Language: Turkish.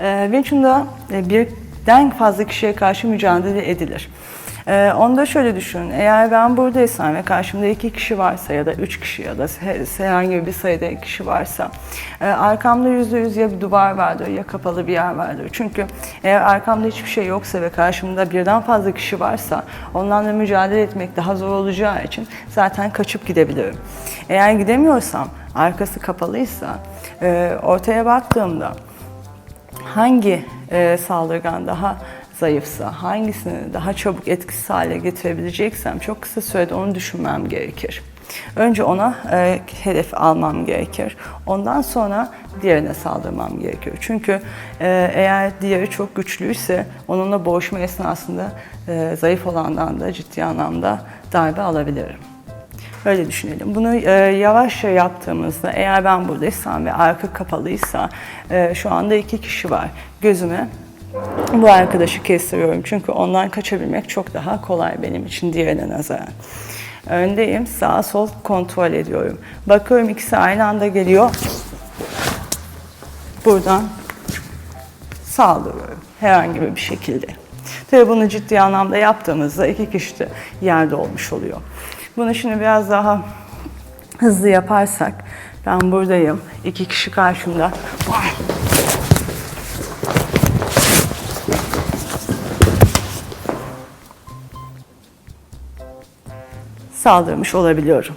E, Wing Chun'da e, birden fazla kişiye karşı mücadele edilir. Ee, onu da şöyle düşünün. Eğer ben buradaysam ve karşımda iki kişi varsa ya da üç kişi ya da he- herhangi bir sayıda kişi varsa e, arkamda yüzde yüz ya bir duvar vardır ya kapalı bir yer vardır. Çünkü eğer arkamda hiçbir şey yoksa ve karşımda birden fazla kişi varsa onlarla mücadele etmek daha zor olacağı için zaten kaçıp gidebilirim. Eğer gidemiyorsam, arkası kapalıysa e, ortaya baktığımda hangi e, saldırgan daha zayıfsa, hangisini daha çabuk etkisiz hale getirebileceksem çok kısa sürede onu düşünmem gerekir. Önce ona e, hedef almam gerekir. Ondan sonra diğerine saldırmam gerekiyor. Çünkü e, eğer diğeri çok güçlüyse onunla boğuşma esnasında e, zayıf olandan da ciddi anlamda darbe alabilirim. Öyle düşünelim. Bunu e, yavaşça yaptığımızda eğer ben buradaysam ve arka kapalıysa e, şu anda iki kişi var. Gözüme bu arkadaşı kestiriyorum çünkü ondan kaçabilmek çok daha kolay benim için diğerine nazaran. Öndeyim, sağ sol kontrol ediyorum. Bakıyorum ikisi aynı anda geliyor. Buradan saldırıyorum herhangi bir şekilde. Tabii bunu ciddi anlamda yaptığımızda iki kişi de yerde olmuş oluyor. Bunu şimdi biraz daha hızlı yaparsak ben buradayım, iki kişi karşımda. Saldırmış olabiliyorum.